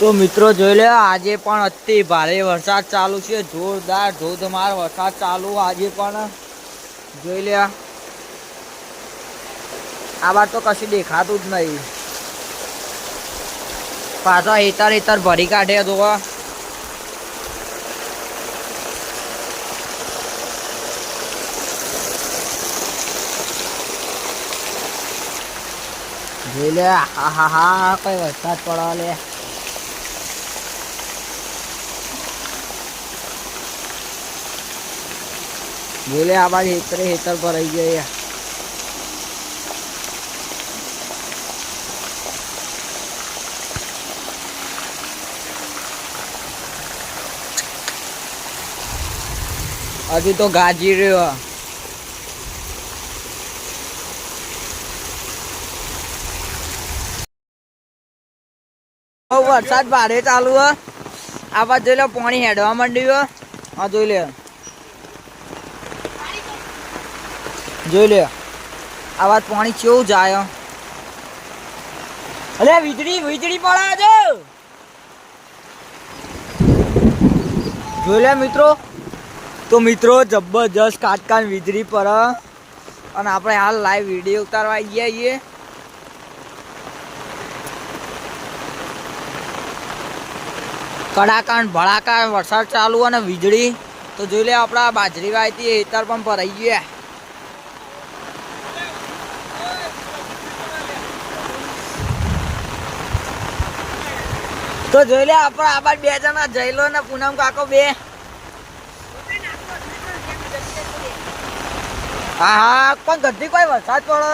તો મિત્રો જોઈ લે, આજે પણ અતિ ભારે વરસાદ ચાલુ છે. જોરદાર ધોધમાર વરસાદ ચાલુ આજે પણ. જોઈ લે. આ બાર તો કશું દેખાતું જ નહીં. પાછા હેતર હેતર ભરી કાઢે તો જોઈ લે હા હા હા કઈ વરસાદ પડવા લે. જોઈ લે આ હેતરે હેતર ભરાઈ ગયા હજુ તો ગાજી રહ્યો. વરસાદ ભારે ચાલુ આ બાજુ જોઈ લે, પાણી હેડવા માંડ્યું. હા. જોઈ લે. જોઈ લે. આ વાત પાણી કેવું જાય અરે વીજળી વીજળી પડે છે જોઈ લે, મિત્રો. તો મિત્રો, જબરજસ્ત કાટકાન વીજળી પર અને આપણે હાલ લાઈવ વીડિયો ઉતારવા ગયા છીએ. કડાકાન ભડાકા વરસાદ ચાલુ અને વીજળી. તો જોઈ લે, આપણા બાજરી વાયતી હેતર પણ ભરાઈ ગયા. તો જોઈ લે આપણે આ બાજુ બે જણા જયલો ને પૂનમ કાકો બે. હા હા પણ ગધી કોઈ વરસાદ પડો?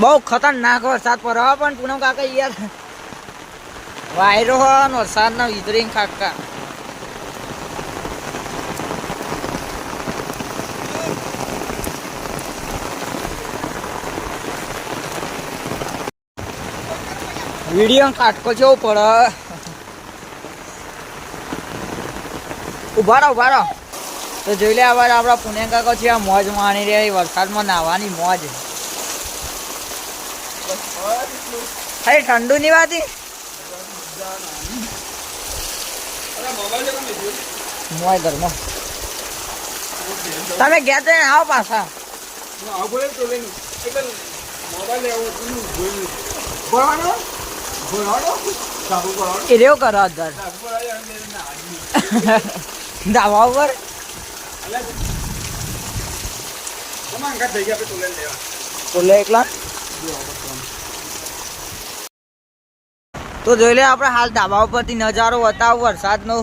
બહુ ખતરનાક વરસાદ પડે હો, પણ પૂનમ કાકા યાર. વાયરો વરસાદના વીજળી ખાકા વીડિયો કાટકો જેવો પડે. ઊભા રહો ઊભા રહો. તો જોઈ લે આવા આપણા પુણે કાકો છે આ મોજ માણી રહ્યા વરસાદમાં નાહવાની મોજ. અરે ઠંડુ ની વાત મોય ધર્મ તમે ગયા તો આવો પાછા. એ રેવ કરો અધર દાવા ઉપર. એકલા. તો જોઈ લે આપણે હાલ ધાબા ઉપરથી નજારો બતાવો વરસાદનો.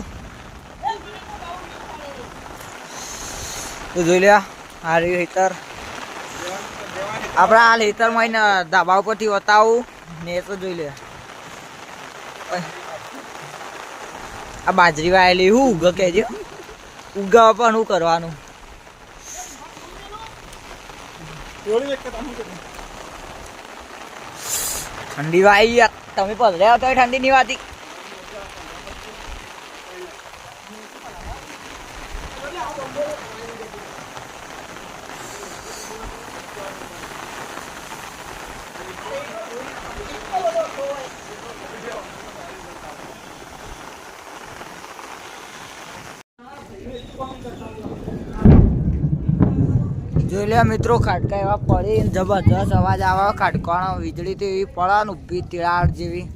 તો જોઈ લે આ રહ્યું હેતર. આપણે હાલ હેતરમાં ધાબા ઉપરથી બતાવું. ને એ તો જોઈ લે. આ બાજરી વાયેલી હું ઉગ કેજો ઉગા પણ હું કરવાનું. ઠંડી વાઈ યાર. તમે પધર્યા આવતા ઠંડી ની વાતી. જોઈ લે મિત્રો ખાટકા એવા પડી જબરજસ્ત અવાજ આવે ખાટકાનો વીજળી તો એવી પડાન ઊભી તિરાડ જેવી.